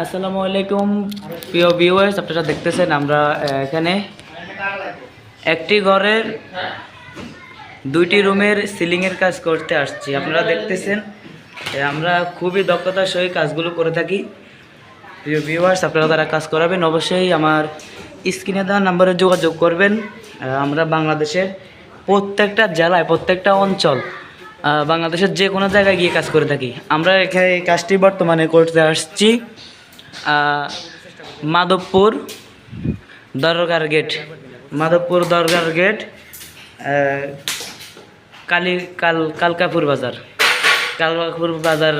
আসসালামু আলাইকুম। প্রিয় ভিউয়ার্স আপনারা দেখতেছেন আমরা এখানে একটি ঘরের দুইটি রুমের সিলিংয়ের কাজ করতে আসছি। আপনারা দেখতেছেন আমরা খুবই দক্ষতার সহিত কাজগুলো করে থাকি। প্রিয় ভিউয়ার্স আপনারা তারা কাজ করাবেন, অবশ্যই আমার স্ক্রিনে দেওয়া নাম্বারে যোগাযোগ করবেন। আমরা বাংলাদেশের প্রত্যেকটা জেলায়, প্রত্যেকটা অঞ্চল বাংলাদেশের যে কোনো জায়গায় গিয়ে কাজ করে থাকি। আমরা এখানে এই কাজটি বর্তমানে করতে আসছি। মাধবপুর দরগার গেট। মাধবপুর দরগার গেট কালী, কাল, কালকাপুর বাজার। কালকাপুর বাজার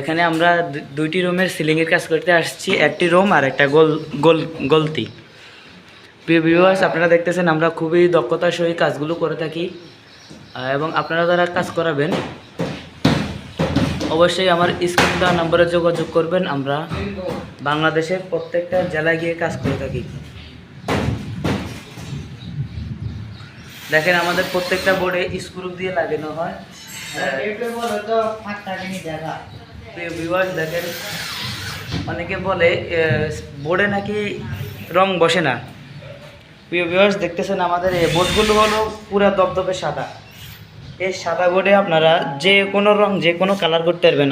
এখানে আমরা দুইটি রুমের সিলিংয়ের কাজ করতে আসছি। একটি রুম আর একটা গোল গোল, গলতি। প্রিয় ভিউয়ার্স আপনারা দেখতেছেন আমরা খুবই দক্ষতার সহিত কাজগুলো করে থাকি। এবং আপনারা যারা কাজ করাবেন অবশ্যই আমার স্ক্রিন দেওয়া নম্বরে যোগাযোগ করবেন আমরা বাংলাদেশের প্রত্যেকটা জেলায় গিয়ে কাজ করে থাকি। দেখেন আমাদের প্রত্যেকটা বোর্ডে স্ক্রু দিয়ে লাগানো হয়। ভিউয়ার্স দেখেন অনেকে বলে বোর্ডে নাকি রং বসে না। প্রিয় ভিউয়ার্স দেখতেছেন আমাদের এই বোর্ডগুলো হলো পুরা দপদপে সাদা। এই সাদা বোর্ডে আপনারা যে কোনো রং যে কোনো কালার করতে পারবেন।